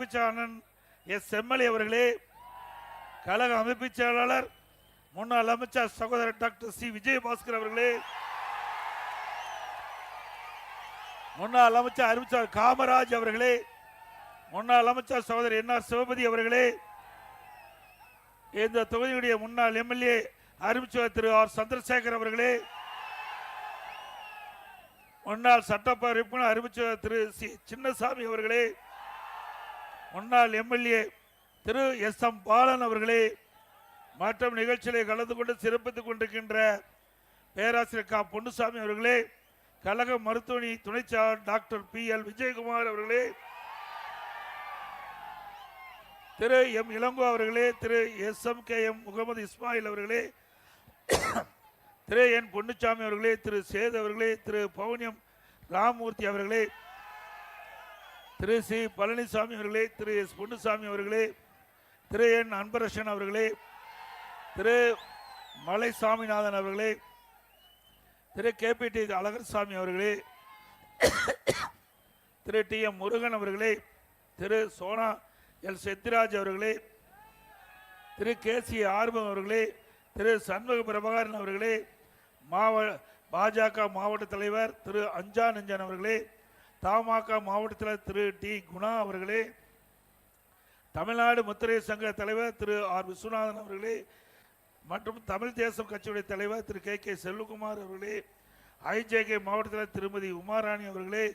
அமைப்பு S MLA அவர்களே கழக அமைப்பு செயலாளர் முன்னாள் அமைச்சர் சகோதரர் டாக்டர் சி விஜயபாஸ்கர் அவர்களே முன்னாள் அமைச்சர் அறிவிச்சார் காமராஜ் அவர்களே முன்னாள் அமைச்சர் சகோதரர் என் ஆர் சிவபதி அவர்களே இந்த தொகுதியுடைய முன்னாள் எம்எல்ஏ அறிவிச்சர் திரு ஆர் சந்திரசேகர் அவர்களே முன்னாள் சட்டப்பேரவை உறுப்பினர் திரு சி சின்னசாமி அவர்களே முன்னாள் எம்எல்ஏ திரு எஸ் எம் பாலன் அவர்களே மற்றும் நிகழ்ச்சியிலே கலந்து கொண்டு சிறப்பித்துக் கொண்டிருக்கின்ற பேராசிரியர் கா. பொன்னுசாமி அவர்களே கழக மருத்துவமனை துணை டாக்டர் பி. எல். விஜயகுமார் அவர்களே திரு எம். இளங்கோ அவர்களே திரு S. M. K. M. Mohammed Ismail அவர்களே திரு என். பொன்னுச்சாமி அவர்களே திரு சேது அவர்களே திரு பவுனியம் ராமமூர்த்தி அவர்களே திரு சி. பழனிசாமி அவர்களே திரு எஸ். பொன்னுசாமி அவர்களே திரு என். அன்பரசன் அவர்களே திரு மலை சாமிநாதன் அவர்களே திரு கேபிடி அழகர்சாமி அவர்களே திரு டி. எம். முருகன் அவர்களே திரு சோனா எல். செத்திராஜ் அவர்களே திரு கே. சி. ஆர்வம் அவர்களே திரு சண்முக பிரபாகரன் அவர்களே மாவ பாஜக மாவட்ட தலைவர் திரு அஞ்சா நெஞ்சன் அவர்களே தமாக மாவட்ட திரு டி குணா அவர்களே தமிழ்நாடு முத்திரை சங்க தலைவர் திரு ஆர் விஸ்வநாதன் அவர்களே மற்றும் தமிழ் தேசம் கட்சியுடைய தலைவர் திரு கே கே செல்வகுமார் அவர்களே ஐஜேகே மாவட்டத்தில் திருமதி உமாராணி அவர்களே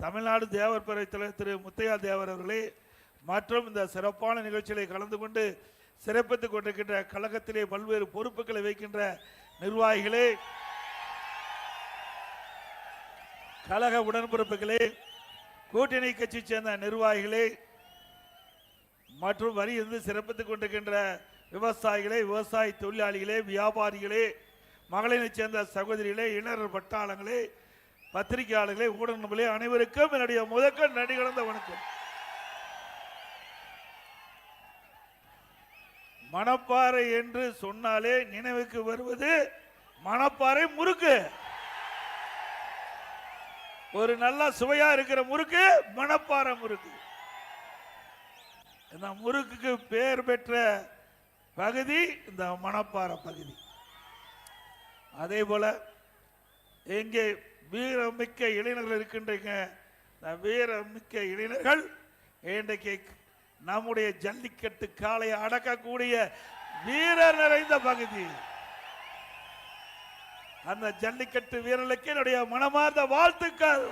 தமிழ்நாடு தேவர் பேரவை தலைவர் திரு முத்தையா தேவர் அவர்களே மற்றும் இந்த சிறப்பான நிகழ்ச்சிகளை கலந்து கொண்டு சிறப்பித்துக் கொண்டிருக்கின்ற கழகத்திலே பல்வேறு பொறுப்புகளை வைக்கின்ற நிர்வாகிகளே கழக உடன்பிறப்புகளே கூட்டணி கட்சி சேர்ந்த நிர்வாகிகளே மற்றும் வரி இருந்து சிறப்பித்துக் கொண்டிருக்கின்ற விவசாயிகளே விவசாய தொழிலாளிகளே வியாபாரிகளே மகளிரை சேர்ந்த சகோதரிகளே இளர் பட்டாளங்களே பத்திரிகையாளர்களே ஊடகங்களே அனைவருக்கும் என்னுடைய முதற்க நடி கலந்த வணக்கம். மணப்பாறை என்று சொன்னாலே நினைவுக்கு வருவது மணப்பாறை முறுக்கு. ஒரு நல்ல சுவையா இருக்கிற முறுக்கு மணப்பாறை முறுக்கு. இந்த முறுக்குக்கு பெயர் பெற்ற பகுதி இந்த மணப்பாறை பகுதி. அதே போல எங்கே வீரமிக்க இளைஞர்கள் இருக்கின்றீங்க. இந்த வீரமிக்க இளைஞர்கள் இன்றைக்கு நம்முடைய ஜல்லிக்கட்டு காளையை அடக்கக்கூடிய வீரர் நிறைந்த பகுதி. அந்த ஜல்லிக்கட்டு வீரர்களுக்கு என்னுடைய மனமார்ந்த வாழ்த்துக்கள்.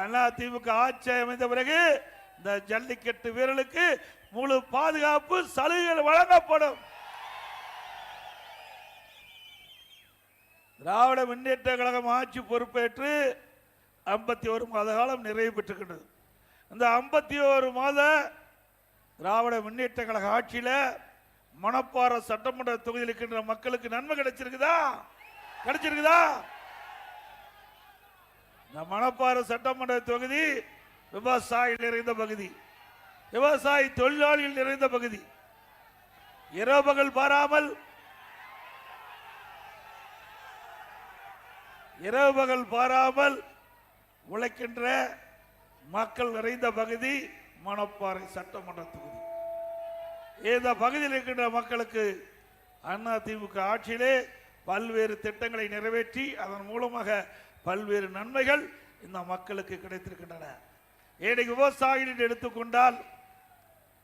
அதிமுக ஆட்சி அமைந்த பிறகு இந்த ஜல்லிக்கட்டு வீரர்களுக்கு முழு பாதுகாப்பு சலுகைகள் வழங்கப்படும். திராவிட முன்னேற்ற கழகம் ஆட்சி பொறுப்பேற்று ஐம்பத்தி ஒரு மாத காலம் நிறைவு பெற்றுக்கின்றது இந்த ஐம்பத்தி ஒரு மாத திராவிட முன்னேற்ற கழக ஆட்சியில் மணப்பாறை சட்டமன்ற தொகுதியில் இருக்கின்ற மக்களுக்கு நன்மை கிடைச்சிருக்குதா? கிடைச்சிருக்குதா? இந்த மணப்பாறை சட்டமன்ற தொகுதி விவசாயி நிறைந்த பகுதி. விவசாயி தொழிலாளிகள் நிறைந்த பகுதி. இரவுகள் பாராமல். இரவுகள் பாராமல் உழைக்கின்ற மக்கள் நிறைந்த பகுதி மணப்பாறை சட்டமன்ற தொகுதி. இந்த பகுதியில் இருக்கின்ற மக்களுக்கு அண்ணா திமுக ஆட்சியிலே பல்வேறு திட்டங்களை நிறைவேற்றி அதன் மூலமாக பல்வேறு நன்மைகள் இந்த மக்களுக்கு கிடைத்திருக்கின்றன. ஏனை விவசாயிகள் என்று எடுத்துக்கொண்டால்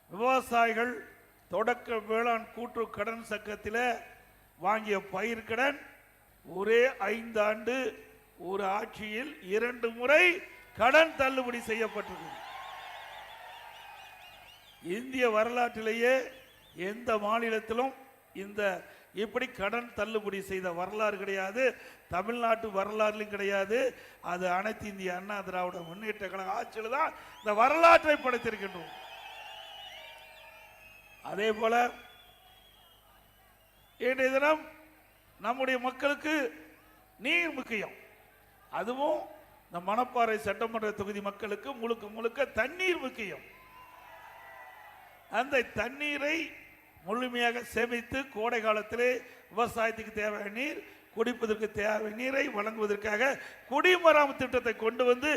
விவசாயிகள் தொடக்க வேளாண் கூட்டு கடன் சக்கத்தில் வாங்கிய பயிர்கடன் ஒரே ஐந்தாண்டு ஒரு ஆட்சியில் இரண்டு முறை கடன் தள்ளுபடி செய்யப்பட்டிருக்கிறது. இந்திய வரலாற்றிலேயே எந்த மாநிலத்திலும் இந்த இப்படி கடன் தள்ளுபடி செய்த வரலாறு கிடையாது தமிழ்நாட்டு வரலாறுலையும் கிடையாது. அது அனைத்து இந்திய அண்ணா திராவிட முன்னேற்ற கழக ஆட்சியில் தான் இந்த வரலாற்றை படைத்திருக்கின்றோம். அதே போல இன்றைய தினம் நம்முடைய மக்களுக்கு நீர் முக்கியம். அதுவும் இந்த மணப்பாறை சட்டமன்ற தொகுதி மக்களுக்கு முழுக்க முழுக்க தண்ணீர் முக்கியம். அந்த தண்ணீரை முழுமையாக சேமித்து கோடை காலத்திலே விவசாயத்துக்கு தேவையான நீர் குடிப்பதற்கு தேவை நீரை வழங்குவதற்காக குடிமராமத்து திட்டத்தை கொண்டு வந்து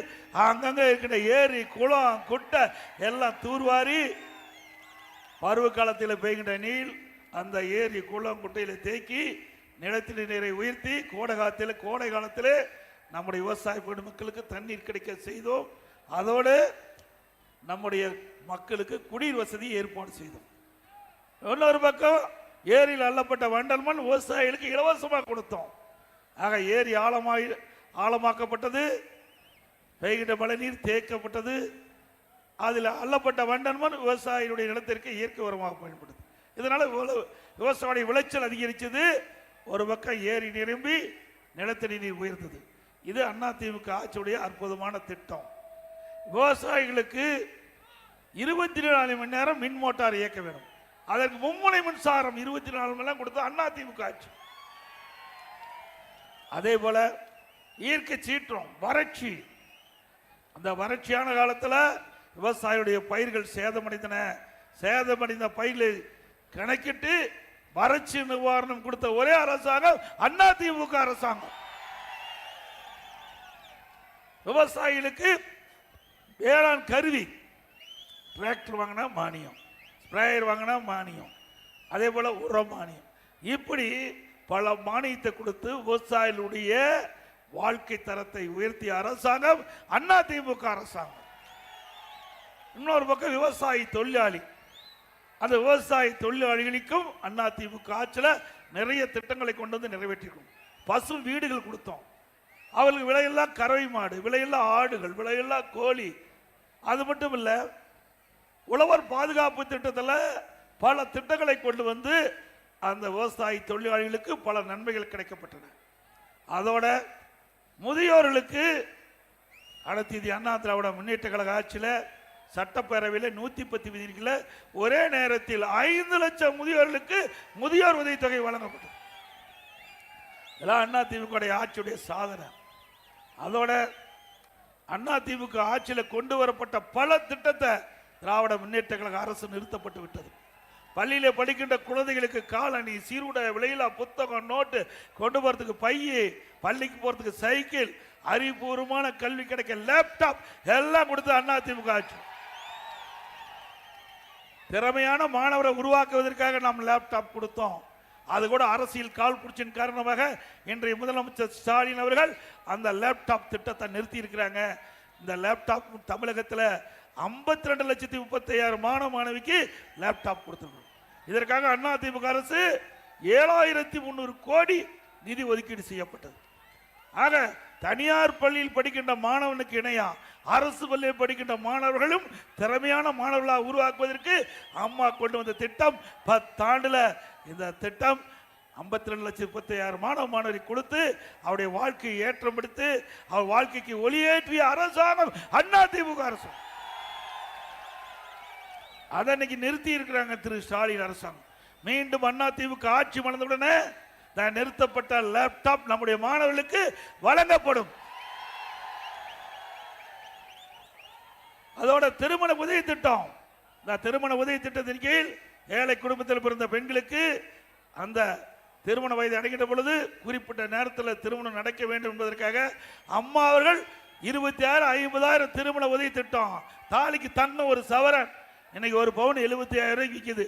அங்கங்கே இருக்கின்ற ஏரி குளம் குட்டை எல்லாம் தூர்வாரி பருவ காலத்தில் பெய்கின்ற நீர் அந்த ஏரி குளம் குட்டையில் தேக்கி நிலத்தில் நீரை உயர்த்தி கோடை காலத்தில் கோடை காலத்தில் நம்முடைய விவசாய மக்களுக்கு தண்ணீர் கிடைக்க செய்தோம். அதோடு நம்முடைய மக்களுக்கு குடிநீர் வசதி ஏற்பாடு செய்தோம். இன்னொரு பக்கம் ஏரியில் அள்ளப்பட்ட வண்டல் மண் விவசாயிகளுக்கு இலவசமாக கொடுத்தோம். ஆக ஏரி ஆழமாக ஆழமாக்கப்பட்டது. பெய்கின்ற மழைநீர் தேக்கப்பட்டது. அதில் அள்ளப்பட்ட வண்டல் மண் விவசாயிகளுடைய நிலத்திற்கு இயற்கை உரமாக பயன்படுது. இதனால் விவ- விவசாய விளைச்சல் அதிகரித்தது ஒரு பக்கம் ஏரி நிரம்பி நிலத்தடி நீர் உயர்ந்தது. இது அதிமுக ஆட்சியுடைய அற்புதமான திட்டம். விவசாயிகளுக்கு இருபத்தி நாலு மணி நேரம் மின் மோட்டார் இயக்க வேணும் அதற்கு மும்முனை மின்சாரம் இருபத்தி நாலு மணி நேரம் கொடுத்த அண்ணா திமுக ஆட்சி. அதே போல இயற்கை சீற்றம் வறட்சி. அந்த வறட்சியான காலத்தில் விவசாயியுடைய பயிர்கள் சேதமடைந்தன. சேதமடைந்த பயிர்களை கணக்கிட்டு வறட்சி நிவாரணம் கொடுத்த ஒரே அரசாங்கம் அண்ணா திமுக அரசாங்கம். விவசாயிகளுக்கு வேளாண் கருவி. டிராக்டர் வாங்கினா மானியம். ஸ்ப்ரேயர் வாங்கினா மானியம். அதே போல் உர மானியம். இப்படி பல மானியத்தை கொடுத்து விவசாயிகளுடைய வாழ்க்கை தரத்தை உயர்த்திய அரசாங்கம் அண்ணா திமுக அரசாங்கம். இன்னொரு பக்கம் விவசாயி தொழிலாளி. அந்த விவசாய தொழிலாளிகளுக்கும் அண்ணா திமுக ஆட்சியில் நிறைய திட்டங்களை கொண்டு வந்து நிறைவேற்றிருக்கோம். பசு வீடுகள் கொடுத்தோம். அவர்களுக்கு விலையெல்லாம் கறவை மாடு விலையெல்லாம் ஆடுகள் விலையெல்லாம் கோழி அது மட்டும் இல்லை உழவர் பாதுகாப்பு திட்டத்தில் பல திட்டங்களை கொண்டு வந்து அந்த விவசாய தொழிலாளிகளுக்கு பல நன்மைகள் கிடைக்கப்பட்டன. அதோட முதியோர்களுக்கு அனைத்து இது அண்ணா திராவிட முன்னேற்ற கழக ஆட்சியில் சட்டப்பேரவையில் நூற்றி பத்து விதிகளில் ஒரே நேரத்தில் ஐந்து லட்சம் முதியோர்களுக்கு முதியோர் உதவித்தொகை வழங்கப்பட்டது. இதெல்லாம் அண்ணா திமுக ஆட்சியுடைய சாதனை. அதோட அண்ணா திமுக ஆட்சியில் கொண்டு வரப்பட்ட பல திட்டத்தை திராவிட முன்னேற்ற கழக அரசு நிறுத்தப்பட்டு விட்டது. பள்ளியில் படிக்கின்ற குழந்தைகளுக்கு காலணி சீருடைய விலையில்லா புத்தகம் நோட்டு கொண்டு போகிறதுக்கு பைய பள்ளிக்கு போகிறதுக்கு சைக்கிள் அறிவுபூர்வமான கல்வி கிடைக்க லேப்டாப் எல்லாம் கொடுத்து அண்ணா திமுக ஆட்சி. திறமையான மாணவரை உருவாக்குவதற்காக நாம் லேப்டாப் கொடுத்தோம். அது கூட அரசியல் கால் பிடிச்சின் காரணமாக இன்றைய முதலமைச்சர் ஸ்டாலின் அவர்கள் அந்த லேப்டாப் திட்டத்தை நிறுத்தி இருக்கிறாங்க இந்த லேப்டாப் தமிழகத்தில் ஐம்பத்தி ரெண்டு லட்சத்தி முப்பத்தையாயிரம் மாணவ மாணவிக்கு லேப்டாப் கொடுத்துருக்கோம். இதற்காக அண்ணா திமுக அரசு ஏழாயிரத்தி முந்நூறு கோடி நிதி ஒதுக்கீடு செய்யப்பட்டது. ஆக தனியார் பள்ளியில் படிக்கின்ற மாணவனுக்கு இணையா அரசு பள்ளியில் படிக்கின்ற மாணவர்களும் திறமையான மாணவர்களாக உருவாக்குவதற்கு அம்மா கொண்டு வந்த திட்டம் பத்தாண்டுல இந்த திட்டம் ஐம்பத்தி ரெண்டு லட்சம் முப்பத்தையாயிரம் மாணவ மாணவரை கொடுத்து அவருடைய வாழ்க்கையை ஏற்றம் எடுத்து அவர் வாழ்க்கைக்கு ஒளியேற்றிய அரசாங்கம் அண்ணா திமுக அரசு. அதை இன்னைக்கு நிறுத்தி இருக்கிறாங்க திரு ஸ்டாலின் அரசாங்கம். மீண்டும் அண்ணா திமுக ஆட்சி மலர்ந்தவுடனே இந்த நிறுத்தப்பட்ட லேப்டாப் நம்முடைய மாணவர்களுக்கு வழங்கப்படும். அதோட திருமண உதவி திட்டம். இந்த திருமண உதவி திட்டத்தின் கீழ் ஏழை குடும்பத்தில் பிறந்த பெண்களுக்கு அந்த திருமண வயது அடைகின்ற பொழுது குறிப்பிட்ட நேரத்தில் திருமணம் நடக்க வேண்டும் என்பதற்காக அம்மா அவர்கள் இருபத்தி ஆறு ஐம்பதாயிரம் திருமண உதவி திட்டம். தாலிக்கு தன்ன ஒரு சவரன். இன்னைக்கு ஒரு பவுன் எழுபத்தி ஆயிரம் ரூபாய்க்கு விற்கிது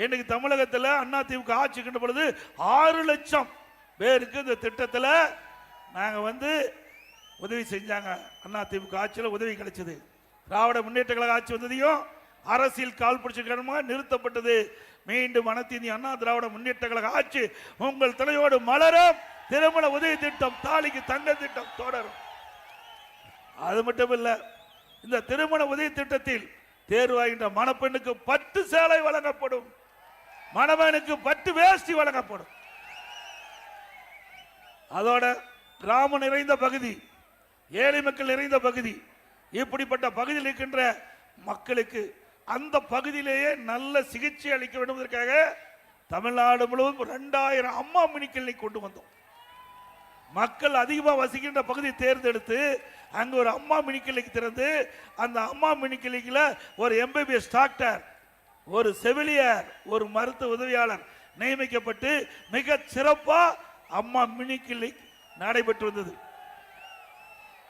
இன்னைக்கு தமிழகத்தில் அண்ணா திமுக ஆட்சிக்கின்ற பொழுது ஆறு லட்சம் பேருக்கு இந்த திட்டத்தில் நாங்கள் வந்து உதவி செஞ்சாங்க. அண்ணா திமுக ஆட்சியில் உதவி கிடைச்சது. திராவிட முன்னேற்ற கழக ஆட்சி வந்ததையும் அரசியல் கால் பிடிச்சிருக்கணுமா நிறுத்தப்பட்டது. மீண்டும் அனைத்து அண்ணா திராவிட முன்னேற்ற கழக ஆட்சி உங்கள் தலையோடு மலரும். திருமண உதவி திட்டம் தாலிக்கு தங்க திட்டம் தொடரும். அது மட்டும் இல்லை இந்த திருமண உதவி திட்டத்தில் தேர்வாகின்ற மணப்பெண்ணுக்கு பட்டு சேலை வழங்கப்படும். மணவனுக்கு பட்டு வேஷ்டி வழங்கப்படும். அதோட கிராமம் நிறைந்த பகுதி ஏழை மக்கள் நிறைந்த பகுதி இப்படிப்பட்ட பகுதியில் இருக்கின்ற மக்களுக்கு அந்த பகுதியிலேயே நல்ல சிகிச்சை அளிக்க வேண்டும் தமிழ்நாடு முழுவதும் ரெண்டாயிரம் அம்மா மினி கொண்டு வந்தோம். மக்கள் அதிகமாக வசிக்கின்ற பகுதியை தேர்ந்தெடுத்து அங்கே ஒரு அம்மா மினி திறந்து அந்த அம்மா மினி ஒரு எம்பிபிஎஸ் டாக்டர் ஒரு செவிலியர் ஒரு மருத்துவ உதவியாளர் நியமிக்கப்பட்டு மிக சிறப்பா அம்மா மினி கிளினிக் நடைபெற்று வந்தது.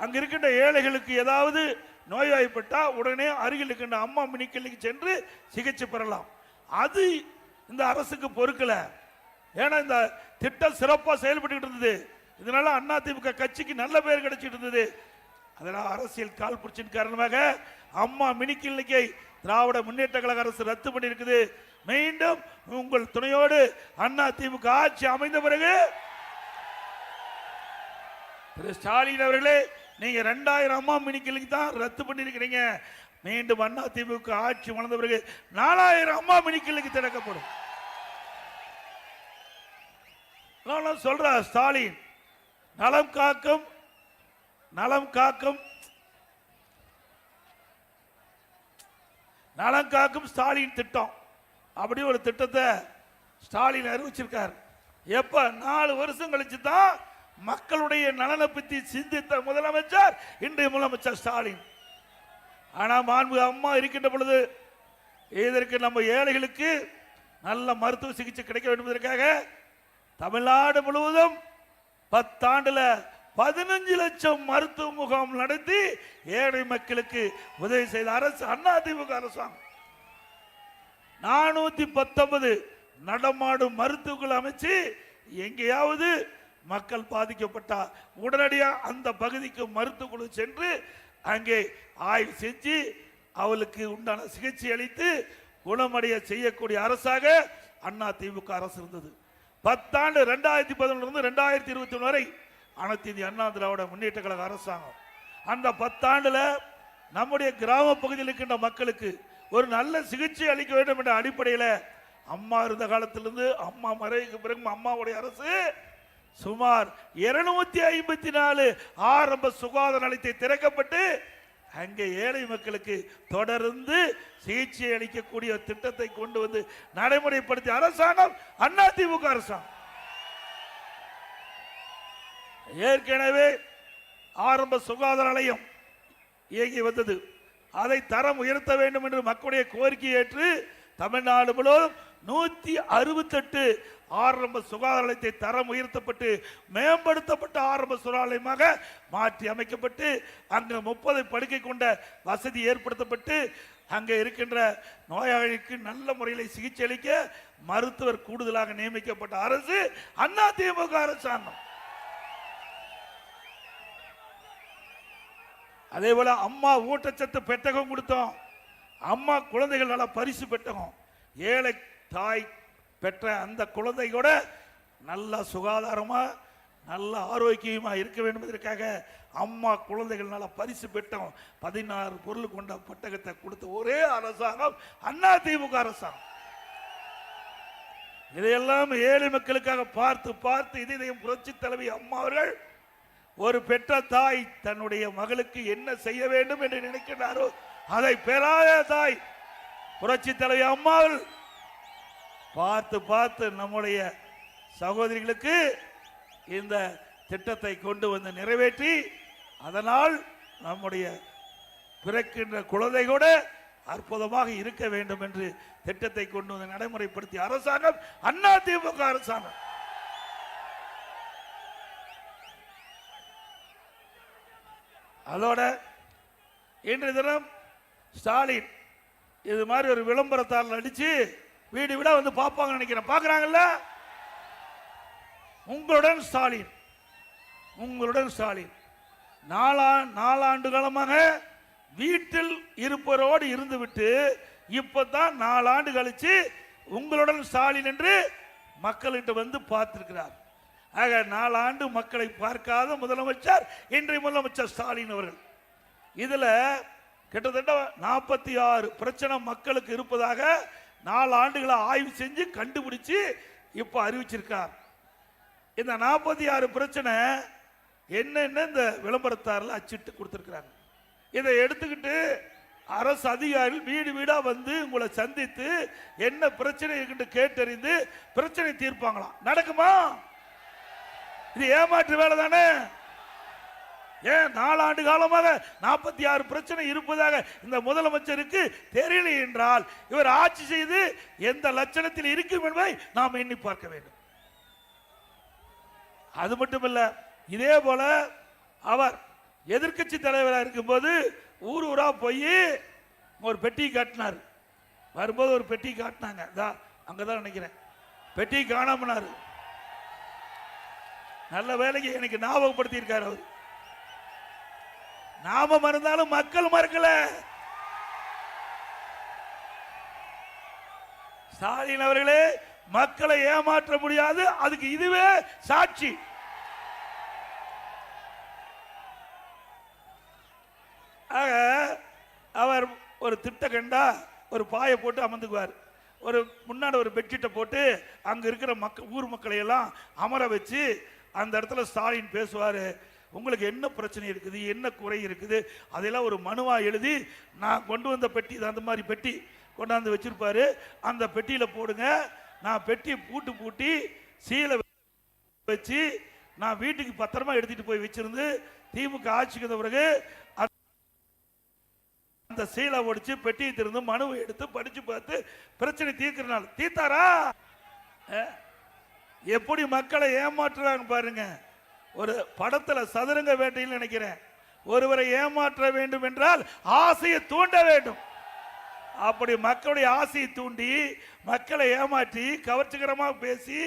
அங்க இருக்கின்ற ஏழைகளுக்கு ஏதாவது நோய்வாய்ப்பட்டா உடனே அருகில் இருக்கின்ற அம்மா மினி கிளினிக் சென்று சிகிச்சை பெறலாம். அது இந்த அரசுக்கு பொறுக்கல. ஏன்னா இந்த திட்டம் சிறப்பாக செயல்பட்டு இருந்தது. இதனால அதிமுக கட்சிக்கு நல்ல பேர் கிடைச்சிட்டு இருந்தது. அதனால் அரசியல் கால் புடிச்சின் காரணமாக அம்மா மினி கிளினிக்கை திராவிட முன்னேற்ற கழக அரசு ரத்து பண்ணியிருக்குது. மீண்டும் உங்கள் துணையோடு அண்ணா திமுக ஆட்சி அமைந்த பிறகு திரு ஸ்டாலின் அவர்களே நீங்க ரெண்டாயிரம் அம்மா மினி தான் ரத்து பண்ணிருக்கிறீங்க மீண்டும் அண்ணா திமுக ஆட்சி வளர்ந்த பிறகு நாலாயிரம் அம்மா மினி திறக்கப்படும். சொல்ற ஸ்டாலின் நலம் காக்கும் நலம் காக்கும் நலம் காக்கும் ஸ்டாலின் திட்டம். அப்படி ஒரு திட்டத்தை ஸ்டாலின் அறிவிச்சிருக்கார். எப்ப? நாலு வருஷம் கழிச்சு தான் மக்களுடைய நலனை பற்றி சிந்தித்த முதலமைச்சர் இன்றைய முதலமைச்சர் ஸ்டாலின். ஆனா மாண்பு அம்மா இருக்கின்ற பொழுது இதற்கு நம்ம ஏழைகளுக்கு நல்ல மருத்துவ சிகிச்சை கிடைக்க வேண்டும் என்பதற்காக தமிழ்நாடு முழுவதும் பத்தாண்டுல பதினஞ்சு லட்சம் மருத்துவ முகாம் நடத்தி ஏழை மக்களுக்கு உதவி செய்த அரசு அண்ணா திமுக அரசாங்கம். நானூத்தி பத்தொன்பது நடமாடும் மருத்துவர்கள் அமைச்சு எங்கேயாவது மக்கள் பாதிக்கப்பட்டா உடனடியாக அந்த பகுதிக்கு மருத்துவக்குழு சென்று அங்கே ஆய்வு செஞ்சு அவளுக்கு உண்டான சிகிச்சை அளித்து குணமடைய செய்யக்கூடிய அரசாக அண்ணா திமுக அரசு இருந்தது. பத்தாண்டு ரெண்டாயிரத்தி பதினொன்று ரெண்டாயிரத்தி இருபத்தி ஒன்று வரை அனைத்து இந்திய அண்ணா திராவிட முன்னேற்ற கழக அரசாங்கம். அந்த பத்தாண்டுல நம்முடைய கிராம பகுதியில் இருக்கின்ற மக்களுக்கு ஒரு நல்ல சிகிச்சை அளிக்க வேண்டும் என்ற அடிப்படையில் அம்மா இருந்த காலத்திலிருந்து அம்மா மறைவுக்கு பிறகு அம்மாவுடைய அரசு சுமார் இருநூத்தி ஐம்பத்தி நாலு ஆரம்ப சுகாதார நிலையத்தை திறக்கப்பட்டு அங்கே ஏழை மக்களுக்கு தொடர்ந்து சிகிச்சை அளிக்கக்கூடிய திட்டத்தை கொண்டு வந்து நடைமுறைப்படுத்திய அரசாங்கம் அதிமுக அரசாங்கம். ஏற்கனவே ஆரம்ப சுகாதார நிலையம் இயங்கி வந்தது. அதை தரம் உயர்த்த வேண்டும் என்று மக்களுடைய கோரிக்கை ஏற்று தமிழ்நாடு முழுவதும் நூத்தி அறுபத்தெட்டு ஆரம்ப சுகாதார நிலையத்தை தரம் உயர்த்தப்பட்டு மேம்படுத்தப்பட்ட ஆரம்ப சுகாதாரமாக மாற்றி அமைக்கப்பட்டு அங்கு முப்பது படுக்கை கொண்ட வசதி ஏற்படுத்தப்பட்டு அங்கே இருக்கின்ற நோயாளிக்கு நல்ல முறையில் சிகிச்சை அளிக்க மருத்துவர் கூடுதலாக நியமிக்கப்பட்ட அரசு அண்ணா திமுக அரசாங்கம். அதே போல் அம்மா ஊட்டச்சத்து பெட்டகம் கொடுத்தோம். அம்மா குழந்தைகள் நல்லா பரிசு பெட்டகம். ஏழை தாய் பெற்ற அந்த குழந்தை கூட நல்ல சுகாதாரமாக நல்ல ஆரோக்கியமாக இருக்க வேண்டும் என்பதற்காக அம்மா குழந்தைகள் நல்லா பரிசு பெட்டகம் பதினாறு பொருள் கொண்ட பெட்டகத்தை கொடுத்த ஒரே அரசாங்கம் அண்ணா திமுக அரசாங்கம். இதையெல்லாம் ஏழை மக்களுக்காக பார்த்து பார்த்து இதையும் புரட்சி தலைவி அம்மா அவர்கள் ஒரு பெற்ற தாய் தன்னுடைய மகளுக்கு என்ன செய்ய வேண்டும் என்று நினைக்கிறாரோ அதை பெறாத தாய் புரட்சி தலைவி அம்மாவில் பார்த்து பார்த்து நம்முடைய சகோதரிகளுக்கு இந்த திட்டத்தை கொண்டு வந்து நிறைவேற்றி அதனால் நம்முடைய பிறக்கின்ற குழந்தை கூட அற்புதமாக இருக்க வேண்டும் என்று திட்டத்தை கொண்டு வந்து நடைமுறைப்படுத்திய அரசாங்கம் அண்ணா திமுக அரசாங்கம். அதோட இன்றைய தினம் ஸ்டாலின் இது மாதிரி ஒரு விளம்பரத்தால் நடிச்சு வீடு வீடா வந்து பார்ப்பாங்கன்னு நினைக்கிறேன். பார்க்குறாங்கல்ல? உங்களுடன் ஸ்டாலின். உங்களுடன் ஸ்டாலின். நாலா நாலாண்டு காலமாக வீட்டில் இருப்பவரோடு இருந்துவிட்டு இப்போ தான் நாலாண்டு கழித்து உங்களுடன் ஸ்டாலின் என்று மக்கள்கிட்ட வந்து பார்த்துருக்கிறார். ஆக நாலாண்டு மக்களை பார்க்காத முதலமைச்சர் இன்றைய முதலமைச்சர் ஸ்டாலின் அவர்கள். இதில் கிட்டத்தட்ட நாற்பத்தி ஆறு பிரச்சனை மக்களுக்கு இருப்பதாக நாலு ஆண்டுகளை ஆய்வு செஞ்சு கண்டுபிடிச்சு இப்போ அறிவிச்சிருக்கார். இந்த நாற்பத்தி ஆறு பிரச்சனை என்னென்ன இந்த விளம்பரத்தாரில் அச்சிட்டு கொடுத்துருக்குறாங்க. இதை எடுத்துக்கிட்டு அரசு அதிகாரிகள் வீடு வீடாக வந்து உங்களை சந்தித்து என்ன பிரச்சனை இருக்குன்னு கேட்டறிந்து பிரச்சனை தீர்ப்பாங்களாம். நடக்குமா? இது ஏமாற்று வேலை தானே? ஏன் நாலாண்டு காலமாக நாற்பத்தி ஆறு பிரச்சனை இருப்பதாக இந்த முதலமைச்சருக்கு தெரியல என்றால் இவர் ஆட்சி செய்து எந்த லட்சணத்தில் இருக்கும் என்பதை நாம் எண்ணி பார்க்க வேண்டும். அது மட்டும் இதே போல அவர் எதிர்க்கட்சி தலைவராக இருக்கும்போது ஊர் ஊரா போய் ஒரு பெட்டி காட்டினார். வரும்போது ஒரு பெட்டி காட்டினாங்க. அங்கதான் நினைக்கிறேன். பெட்டி காணாமனாரு. நல்ல வேலைக்கு எனக்கு ஞாபகப்படுத்தி இருக்காரு அவர். நாம மறந்தாலும் மக்கள் மறக்கல. ஸ்டாலின் அவர்களே மக்களை ஏமாற்ற முடியாது அதுக்கு இதுவே சாட்சி. ஆக அவர் ஒரு திட்ட கண்டா ஒரு பாயை போட்டு அமர்ந்துக்குவார். ஒரு முன்னாடி ஒரு பெட்ஷீட்டை போட்டு அங்க இருக்கிற மக்கள் ஊர் மக்களை எல்லாம் அமர வச்சு அந்த இடத்துல ஸ்டாலின் பேசுவார் உங்களுக்கு என்ன பிரச்சனை இருக்குது? என்ன குறை இருக்குது? அதெல்லாம் ஒரு மனுவாக எழுதி நான் கொண்டு வந்த பெட்டி அந்த மாதிரி பெட்டி கொண்டாந்து வச்சுருப்பாரு. அந்த பெட்டியில் போடுங்க. நான் பெட்டி பூட்டு பூட்டி சீலை வச்சு நான் வீட்டுக்கு பத்திரமா எடுத்துட்டு போய் வச்சிருந்து திமுக ஆட்சிக்கு வந்த பிறகு அந்த- அந்த சீலை ஒடிச்சு பெட்டியை திறந்து மனுவை எடுத்து படிச்சு பார்த்து பிரச்சனை தீர்க்கிறனால தீர்த்தாரா? ஆ? எப்படி மக்களை ஏமாற்றுறாங்க பாருங்க. ஒரு படத்தில் சதுரங்க வேட்டையில் நினைக்கிறேன். ஒருவரை ஏமாற்ற வேண்டும் என்றால் ஆசையை தூண்ட வேண்டும். அப்படி மக்களுடைய ஆசையை தூண்டி மக்களை ஏமாற்றி கவர்ச்சிகரமாக பேசி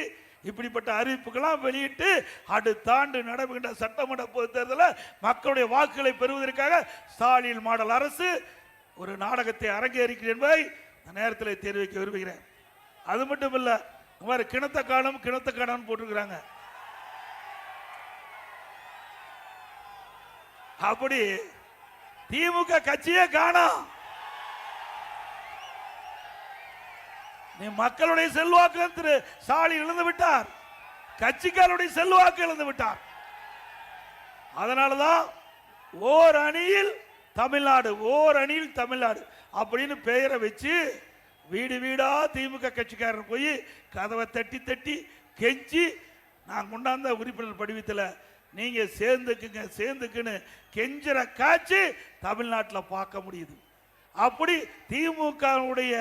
இப்படிப்பட்ட அறிவிப்புகளாம் வெளியிட்டு அடுத்த ஆண்டு நடைபெறுகின்ற சட்டமன்ற பொது தேர்தலில் மக்களுடைய வாக்குகளை பெறுவதற்காக ஸ்டாலின் மாடல் அரசு ஒரு நாடகத்தை அரங்கேறிக்கிறேன் என்பதை நேரத்தில் தெரிவிக்க விரும்புகிறேன். அது மட்டும் இல்லை குமார் கிணத்த காலம் கிணத்த காலம் போட்டிருக்கிறாங்க. அப்படி திமுக கட்சியே காணோம். நீ மக்களுடைய செல்வாக்கு திரு சாலி இழந்து விட்டார். கட்சிக்காரருடைய செல்வாக்கு இழந்து விட்டார். அதனாலதான் ஓர் அணியில் தமிழ்நாடு ஓர் அணியில் தமிழ்நாடு அப்படின்னு பெயரை வச்சு வீடு வீடா திமுக கட்சிக்காரர் போய் கதவை தட்டி தட்டி கெஞ்சி நான் கொண்டாந்த உறுப்பினர் படிவத்தில் நீங்கள் சேர்ந்துக்குங்க சேர்ந்துக்குன்னு கெஞ்சுற காட்சி தமிழ்நாட்டில் பார்க்க முடியுது. அப்படி திமுகவுடைய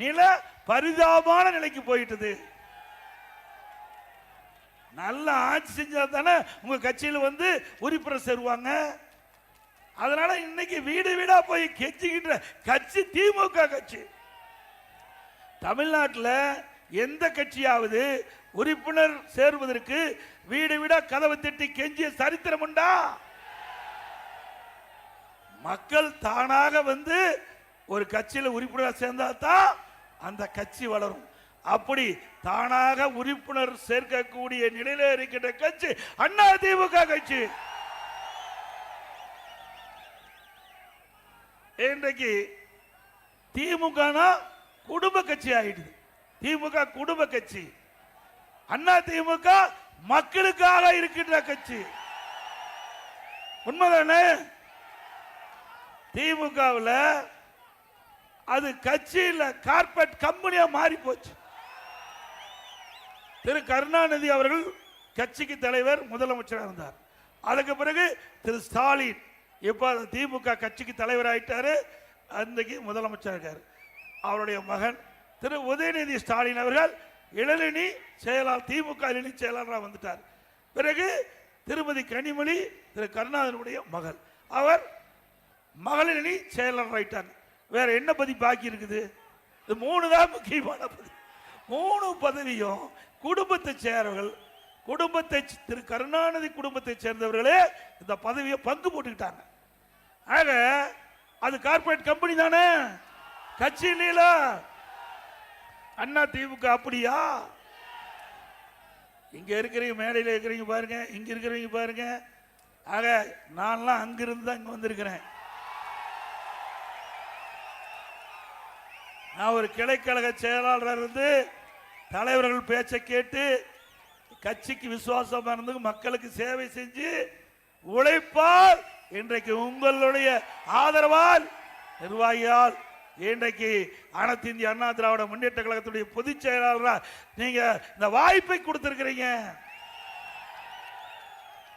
நிலை பரிதாபமான நிலைக்கு போயிட்டது. நல்ல ஆட்சி செஞ்சா தானே உங்க கட்சியில் வந்து உறுப்பினர் சேருவாங்க. அதனால இன்னைக்கு வீடு வீடா போய் கெஞ்சிக்கின்ற கட்சி திமுக கட்சி. தமிழ்நாட்டில் எந்த கட்சியாவது உறுப்பினர் சேர்வதற்கு வீடு வீடா கதவை தட்டி கெஞ்சிய சரித்திரம் உண்டா? மக்கள் தானாக வந்து ஒரு கட்சியில் உறுப்பினர் சேர்ந்தால் தான் அந்த கட்சி வளரும். அப்படி தானாக உறுப்பினர் சேர்க்கக்கூடிய நிலையில இருக்கின்ற கட்சி அண்ணா திமுக கட்சி. இன்றைக்கு திமுகனா குடும்ப கட்சி ஆயிடுது. திமுக குடும்ப கட்சி. அண்ணா திமுக மக்களுக்காக இருக்கின்ற கட்சி. உண்மைதானே? திமுகவில் அது கட்சியில் கார்பரேட் கம்பெனியா மாறி போச்சு. திரு கருணாநிதி அவர்கள் கட்சிக்கு தலைவர் முதலமைச்சராக இருந்தார். அதுக்கு பிறகு திரு ஸ்டாலின் இப்போ திமுக கட்சிக்கு தலைவர் ஆயிட்டாரு அன்றைக்கு முதலமைச்சர் இருக்காரு. அவருடைய மகன் திரு உதயநிதி ஸ்டாலின் அவர்கள் இளநிலை செயலாளர் திமுக இளநிலை செயலாளராக வந்துட்டார். பிறகு திருமதி கனிமொழி திரு கருணாதனுடைய மகள். அவர் மகளிரணி செயலாளர் ஆயிட்டாங்க வேற என்ன பதவி பாக்கி இருக்குது? இது மூணு தான் முக்கியமான பதவி மூணு பதவியும் குடும்பத்தை சேர்ந்தவர்கள் குடும்பத்தை திரு கருணாநிதி குடும்பத்தை சேர்ந்தவர்களே இந்த பதவியை பங்கு போட்டுக்கிட்டாங்க. ஆக அது கார்ப்பரேட் கம்பெனி தானே? கட்சி இல்லையில அண்ணா திமுக அப்படியா? இங்க இருக்கிறவங்க மேடையில் இருக்கிறவங்க பாருங்க இங்க இருக்கிறவங்க பாருங்க. ஆக நான்லாம் அங்கிருந்து தான் இங்க வந்திருக்கிறேன். நான் ஒரு கிளைக்கழக செயலாளராக இருந்து தலைவர்கள் பேச்சை கேட்டு கட்சிக்கு விசுவாசமாக இருந்து மக்களுக்கு சேவை செஞ்சு உழைப்பால் இன்றைக்கு உங்களுடைய ஆதரவால் நிர்வாகியால் இன்றைக்கு அனைத்து இந்திய அண்ணா திராவிட முன்னேற்ற கழகத்துடைய பொதுச் செயலாளராக நீங்க இந்த வாய்ப்பை கொடுத்திருக்கிறீங்க.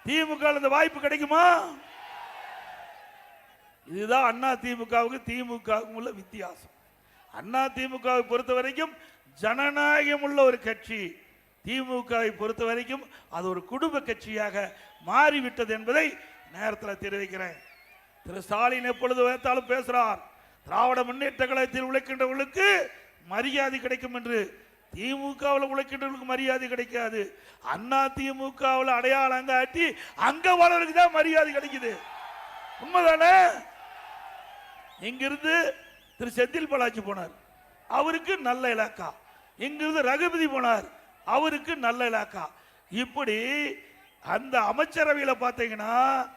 திமுக இந்த வாய்ப்பு கிடைக்குமா? இதுதான் அண்ணா திமுகவுக்கு திமுகவுக்கும் உள்ள வித்தியாசம். அண்ணா திமுகவை பொறுத்த வரைக்கும் ஜனநாயகம் உள்ள ஒரு கட்சி. திமுகவை பொறுத்த வரைக்கும் அது ஒரு குடும்ப கட்சியாக மாறிவிட்டது என்பதை நேரத்தில் தெரிவிக்கிறேன். திரு ஸ்டாலின் எப்பொழுது வைத்தாலும் பேசுகிறார் திராவிட முன்னேற்ற கழகத்தில் உழைக்கின்றவர்களுக்கு மரியாதை கிடைக்கும் என்று திமுகவில் உழைக்கின்றவர்களுக்கு மரியாதை கிடைக்காது. அண்ணா திமுகவில் அடையாளம் காட்டி அங்க வளருக்கு தான் மரியாதை கிடைக்குது. உண்மைதானே? இங்கிருந்து திரு செந்தில் பாலாஜி போனார். அவருக்கு நல்ல இலாக்கா. இங்கிருந்து ரகுபதி போனார். அவருக்கு நல்ல இலாக்கா. இப்படி அந்த அமைச்சரவையில் பார்த்தீங்கன்னா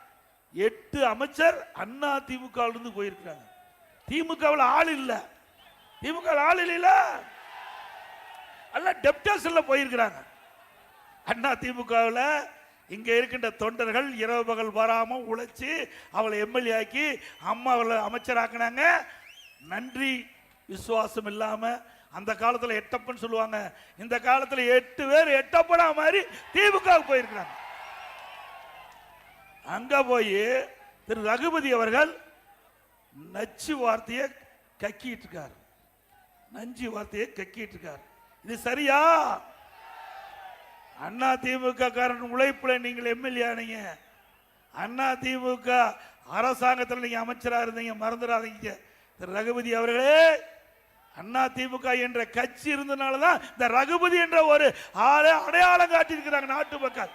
எட்டு அமைச்சர் அண்ணா திமுகவிலிருந்து போயிருக்கிறாங்க. திமுகவில் ஆள் இல்லை. திமுக ஆள் இல்லைல அல்ல டெப்டேஷன்ல போயிருக்கிறாங்க. அண்ணா திமுகவில் இங்கே இருக்கின்ற தொண்டர்கள் இரவு பகல் வராமல் உழைச்சி அவளை எம்எல்ஏ ஆக்கி அம்மா அவளை அமைச்சராக்குனாங்க. நன்றி. விசுவாசம் இல்லாமல் அந்த காலத்தில் எட்டப்பன்னு சொல்லுவாங்க. இந்த காலத்தில் எட்டு பேர் எட்டப்பனா மாதிரி திமுகவுக்கு போயிருக்கிறாங்க. அங்கே போய் திரு ரகுபதி அவர்கள் நச்சு வார்த்தையை கக்கிட்டு இருக்கார். நஞ்சு வார்த்தையை கக்கிட்டு இருக்கார். இது சரியா? அண்ணா திமுக காரன் உழைப்புல நீங்கள் எம்எல்ஏ ஆனீங்க. அண்ணா திமுக அரசாங்கத்தில் நீங்க அமைச்சராக இருந்தீங்க மறந்துடாதீங்க. திரு ரகுபதி அவர்களே அண்ணா திமுக என்ற கட்சி இருந்தனால தான் இந்த ரகுபதி என்ற ஒரு ஆளை அடையாளம் காட்டியிருக்கிறாங்க நாட்டு மக்கள்.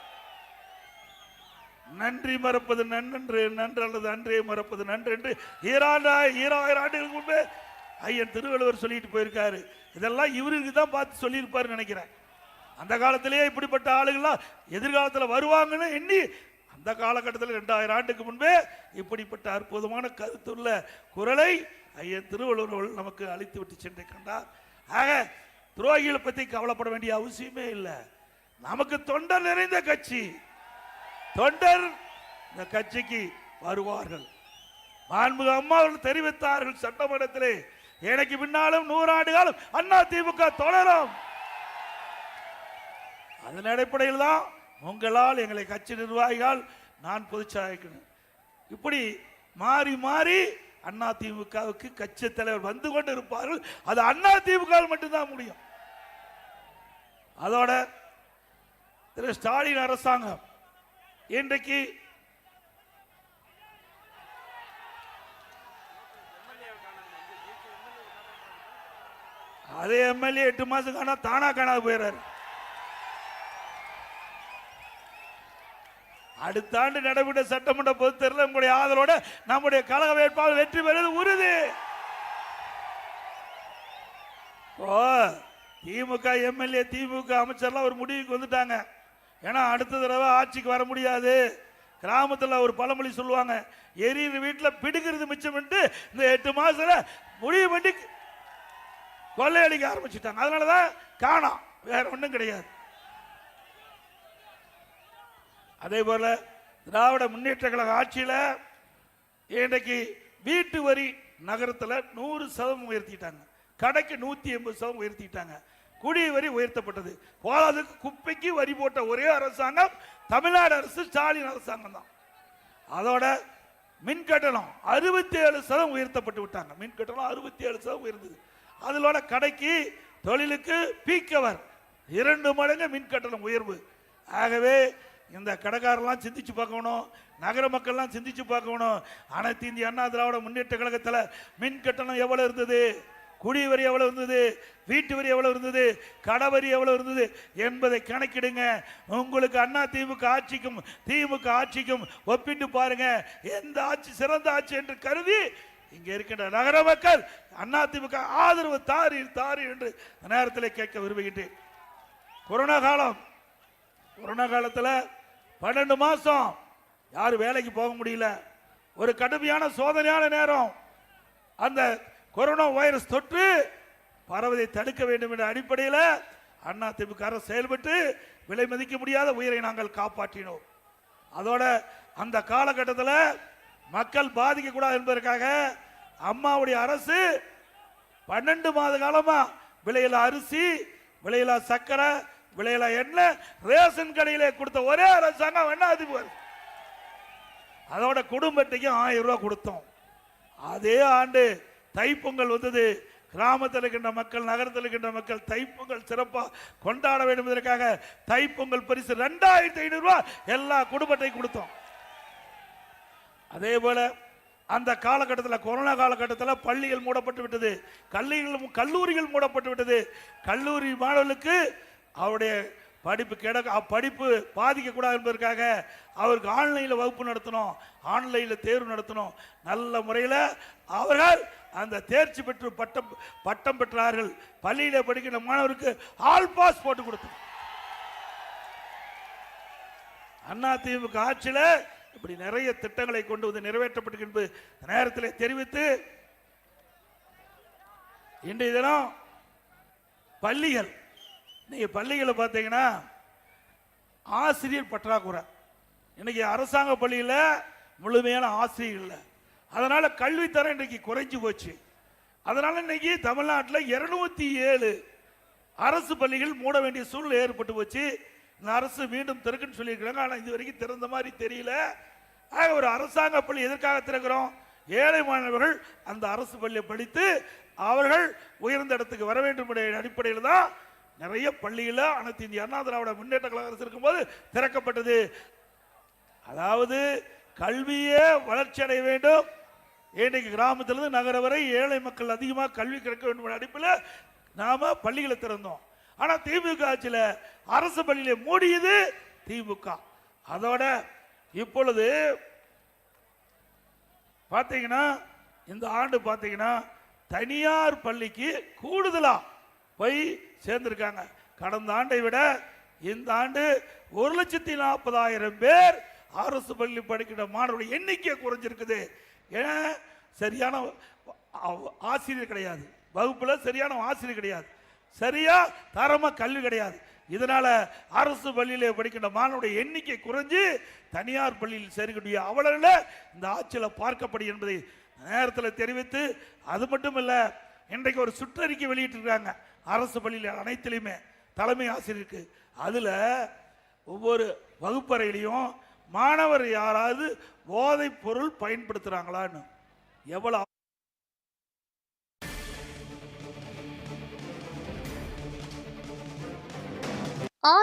நன்றி மறப்பது நன்றன்று நன்று அல்லது அன்றே மறப்பது நன்று என்று ஈராண்டா ஈராயிரம் ஆண்டுகளுக்கு முன்பே ஐயன் திருவள்ளுவர் சொல்லிட்டு போயிருக்காரு. இதெல்லாம் இவருக்கு தான் பார்த்து சொல்லியிருப்பாருன்னு நினைக்கிறேன். அந்த காலத்திலேயே இப்படிப்பட்ட ஆளுகள்லாம் எதிர்காலத்தில் வருவாங்கன்னு எண்ணி அந்த காலகட்டத்தில் ரெண்டாயிரம் ஆண்டுக்கு முன்பே இப்படிப்பட்ட அற்புதமான கருத்துள்ள குரலை ஐயன் திருவள்ளுவர் நமக்கு அழித்து விட்டு சென்று கண்டார். ஆக துரோகிகளை பற்றி கவலைப்பட வேண்டிய அவசியமே இல்லை. நமக்கு தொண்டர் நிறைந்த கட்சி. தொண்டர் இந்த கட்சிக்கு வருவார்கள். மாண்புக அம்மா அவர்கள் தெரிவித்தார்கள் சட்டமன்றத்திலே எனக்கு பின்னாலும் நூறாண்டு காலம் அண்ணா திமுக தொடரும். அதன் அடிப்படையில் தான் உங்களால் எங்களை கட்சி நிர்வாகிகள் நான் பொதுச்சாயக்கணும் இப்படி மாறி மாறி அண்ணா திமுகவுக்கு கட்சி தலைவர் வந்து கொண்டு இருப்பார்கள் அது அண்ணா திமுக மட்டும்தான் முடியும். அதோட திரு ஸ்டாலின் அரசாங்கம் இன்றைக்கு அதே எம்எல்ஏ எட்டு மாசம் காணா தானா காணாது போயிடுறாரு அடுத்த ஆண்டு நடைபெற்ற சட்டமன்ற பொது தேர்தலில் உங்களுடைய ஆதரவோட நம்முடைய கழக வேட்பாளர் வெற்றி பெறுவது உறுதி. ஓ திமுக எம்எல்ஏ திமுக அமைச்சர்லாம் ஒரு முடிவுக்கு வந்துட்டாங்க. ஏன்னா அடுத்த தடவை ஆட்சிக்கு வர முடியாது. கிராமத்தில் ஒரு பழமொழி சொல்லுவாங்க எரியிற வீட்டில் பிடுக்கிறது மிச்சம்ட்டு இந்த எட்டு மாசத்துல முடிவு பண்ணி கொள்ளையடிக்க ஆரம்பிச்சிட்டாங்க. அதனால தான் காணோம் வேற ஒன்றும் கிடையாது. அதே போல திராவிட முன்னேற்ற கழக ஆட்சியில் இன்றைக்கு வீட்டு வரி நகரத்தில் நூறு சதவீதம் உயர்த்திட்டாங்க. கடைக்கு நூற்றி எண்பது சதவீதம் உயர்த்திட்டாங்க. குடி வரி உயர்த்தப்பட்டது. போதாதுக்கு குப்பைக்கு வரி போட்ட ஒரே அரசாங்கம் தமிழ்நாடு அரசு ஸ்டாலின் அரசாங்கம் தான். அதோட மின் கட்டணம் அறுபத்தி ஏழு சதம் உயர்த்தப்பட்டு விட்டாங்க. மின் கட்டணம் அறுபத்தி ஏழு சதம் உயர்ந்தது. அதிலோட கடைக்கு தொழிலுக்கு பீக்கவர் இரண்டு மடங்கு மின் கட்டணம் உயர்வு. ஆகவே இந்த கடைக்காரெல்லாம் சிந்திச்சு பார்க்கணும் நகர மக்கள்லாம் சிந்திச்சு பார்க்கணும். அனைத்து இந்திய அண்ணா திராவிட முன்னேற்ற கழகத்தில் மின் கட்டணம் எவ்வளோ இருந்தது? குடி வரி எவ்வளவு இருந்தது? வீட்டு வரி எவ்வளவு இருந்தது? கடை வரி எவ்வளவு இருந்தது? என்பதை கணக்கிடுங்க. உங்களுக்கு அண்ணா திமுக ஆட்சிக்கும் திமுக ஆட்சிக்கும் ஒப்பிட்டு பாருங்க. எந்த ஆட்சி சிறந்த ஆட்சி என்று கருதி இங்க இருக்கின்ற நகர மக்கள் அண்ணா திமுக ஆதரவு தாரி தாரி என்று நேரத்தில் கேட்க விரும்புகின்றேன். கொரோனா காலம். கொரோனா காலத்தில் பன்னெண்டு மாசம் யாரும் வேலைக்கு போக முடியல. ஒரு கடுமையான சோதனையான நேரம். அந்த கொரோனா வைரஸ் தொற்று பரவதை தடுக்க வேண்டும் என்ற அடிப்படையில் அண்ணா திமுக அரசு செயல்பட்டு விலை மதிக்க முடியாத உயிரை நாங்கள் காப்பாற்றினோம். அதோட அந்த காலகட்டத்தில் மக்கள் பாதிக்கக்கூடாது என்பதற்காக அம்மாவுடைய அரசு பன்னெண்டு மாத காலமாக விலையில அரிசி விலையில சக்கரை விலையில எண்ணெய் ரேஷன் கடையிலே கொடுத்த ஒரே அரசாங்கம் என்ன அதிபர் அதோட குடும்பத்துக்கு ஆயிரம் ரூபாய் கொடுத்தோம். அதே ஆண்டு தைப்பொங்கல் வந்தது. கிராமத்தில் இருக்கின்ற மக்கள் நகரத்தில் இருக்கின்ற மக்கள் தைப்பொங்கல் சிறப்பாக கொண்டாட வேண்டும் என்பதற்காக தைப்பொங்கல் பரிசு ரெண்டாயிரத்தி ஐநூறுரூவா எல்லா குடும்பத்தை கொடுத்தோம். அதே போல அந்த காலகட்டத்தில் கொரோனா காலகட்டத்தில் பள்ளிகள் மூடப்பட்டு விட்டது. கல்லூரிகள் கல்லூரிகள் மூடப்பட்டு விட்டது. கல்லூரி மாணவர்களுக்கு அவருடைய படிப்பு கிடக்க படிப்பு பாதிக்கக்கூடாது என்பதற்காக அவருக்கு ஆன்லைனில் வகுப்பு நடத்தணும். ஆன்லைனில் தேர்வு நடத்தணும். நல்ல முறையில் அவர்கள் அந்த தேர்ச்சி பெற்று பட்டம் பட்டம் பெற்றார்கள். பள்ளியில் படிக்கிற மாணவருக்கு ஆல் பாஸ் போட்டு கொடுத்தோம் அண்ணா திமுக ஆட்சியில் இப்படி நிறைய திட்டங்களை கொண்டு வந்து நிறைவேற்றப்பட்டிருக்கிறது நேரத்தில் தெரிவித்து இன்றைய தினம் பள்ளிகள் நீங்க பள்ளிகளை பார்த்தீங்கன்னா ஆசிரியர் பற்றாக்குறை. இன்னைக்கு அரசாங்க பள்ளியில் முழுமையான ஆசிரியர் இல்லை. அதனால கல்வித்தரம் இன்னைக்கு குறைஞ்சு போச்சு. அதனால இன்னைக்கு தமிழ்நாட்டில் இருநூத்தி ஏழு அரசு பள்ளிகள் மூட வேண்டிய சூழ்நிலை ஏற்பட்டு போச்சு. இந்த அரசு மீண்டும் திறக்குன்னு சொல்லியிருக்கிறாங்க. ஆனால் இது வரைக்கும் திறந்த மாதிரி தெரியல. ஆக ஒரு அரசாங்க பள்ளி எதற்காக திறக்கிறோம்? ஏழை மாணவர்கள் அந்த அரசு பள்ளியை படித்து அவர்கள் உயர்ந்த இடத்துக்கு வர வேண்டும் என்ற அடிப்படையில் தான் நிறைய பள்ளியில் அனைத்து இந்திய அண்ணா திராவிட முன்னேற்ற கழக அரசு இருக்கும்போது திறக்கப்பட்டது. அதாவது கல்வியே வளர்ச்சி அடைய வேண்டும். இன்னைக்கு கிராமத்திலிருந்து நகர வரை ஏழை மக்கள் அதிகமாக கல்வி கிடைக்க வேண்டும் அடிப்பில் நாம பள்ளிகளை திறந்தோம். ஆனா திமுக ஆட்சியில் அரசு பள்ளியில மூடியது திமுக. அதோட இப்பொழுது பார்த்தீங்கன்னா இந்த ஆண்டு பார்த்தீங்கன்னா தனியார் பள்ளிக்கு கூடுதலா போய் சேர்ந்திருக்காங்க. கடந்த ஆண்டை விட இந்த ஆண்டு ஒரு லட்சத்தி நாற்பதாயிரம் பேர் அரசு பள்ளி படிக்கிற மாணவர்கள் எண்ணிக்கை குறைஞ்சிருக்குது. ஏன்? சரியான ஆசிரியர் கிடையாது. வகுப்பில் சரியான ஆசிரியர் கிடையாது. சரியாக தரமாக கல்வி கிடையாது. இதனால் அரசு பள்ளியில் படிக்கின்ற மாணவனுடைய எண்ணிக்கை குறைஞ்சு தனியார் பள்ளியில் சேர்க்கக்கூடிய அவலங்கள இந்த ஆட்சியில் பார்க்கப்படும் என்பதை நேரத்தில் தெரிவித்து அது மட்டும் இல்லை இன்றைக்கு ஒரு சுற்றறிக்கை வெளியிட்டிருக்காங்க. அரசு பள்ளியில் அனைத்துலேயுமே தலைமை ஆசிரியருக்கு. அதில் ஒவ்வொரு வகுப்பறையிலையும் மாணவர் யாராவது போதைப் பொருள் பயன்படுத்துறாங்களான்னு? எவ்வளவு ஆறு